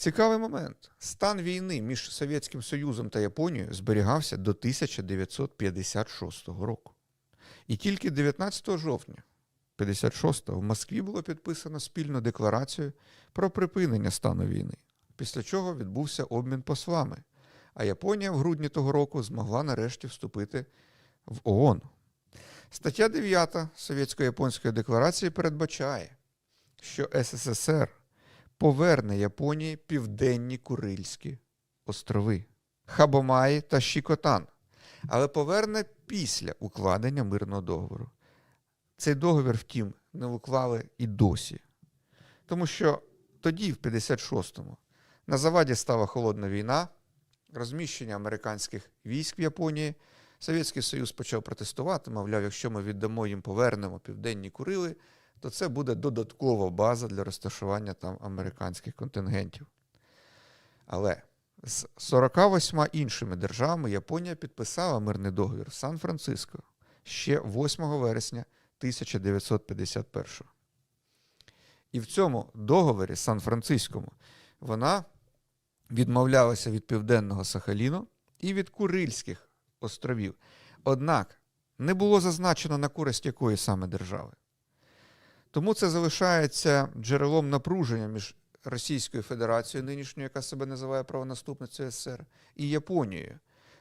Цікавий момент. Стан війни між Совєтським Союзом та Японією зберігався до 1956 року. І тільки 19 жовтня 56-го в Москві було підписано спільну декларацію про припинення стану війни, після чого відбувся обмін послами, а Японія в грудні того року змогла нарешті вступити в ООН. Стаття 9 Совєтсько-японської декларації передбачає, що СССР поверне Японії південні Курильські острови Хабомаї та Шікотан, але поверне після укладення мирного договору. Цей договір, втім, не уклали і досі. Тому що тоді, в 56-му, на заваді стала холодна війна, розміщення американських військ в Японії. Совєтський Союз почав протестувати, мовляв, якщо ми віддамо їм, повернемо південні Курили, то це буде додаткова база для розташування там американських контингентів. Але з 48 іншими державами Японія підписала мирний договір в Сан-Франциско ще 8 вересня 1951. І в цьому договорі Сан-Франциському вона відмовлялася від південного Сахаліну і від Курильських островів. Однак не було зазначено на користь якої саме держави. Тому це залишається джерелом напруження між Російською Федерацією, нинішньою, яка себе називає правонаступницею СССР, і Японією,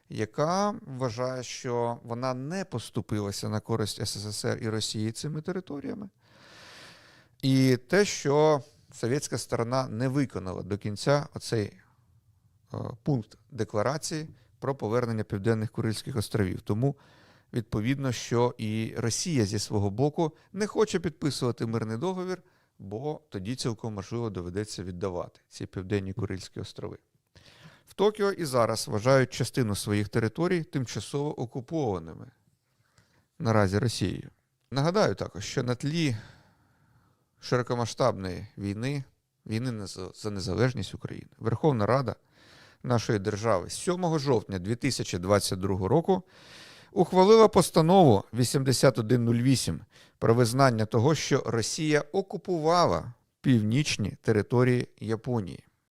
яка вважає, що вона не поступилася на користь СССР і Росії цими територіями. І те, що совєтська сторона не виконала до кінця оцей е, пункт декларації про повернення Південних Курильських островів. Тому відповідно, що і Росія зі свого боку не хоче підписувати мирний договір, бо тоді цілком можливо доведеться віддавати ці Південні Курильські острови. В Токіо і зараз вважають частину своїх територій тимчасово окупованими наразі Росією. Нагадаю також, що на тлі широкомасштабної війни, війни за незалежність України, Верховна Рада нашої держави 7 жовтня 2022 року ухвалила постанову 8108 про визнання того, що Росія окупувала північні території Японії.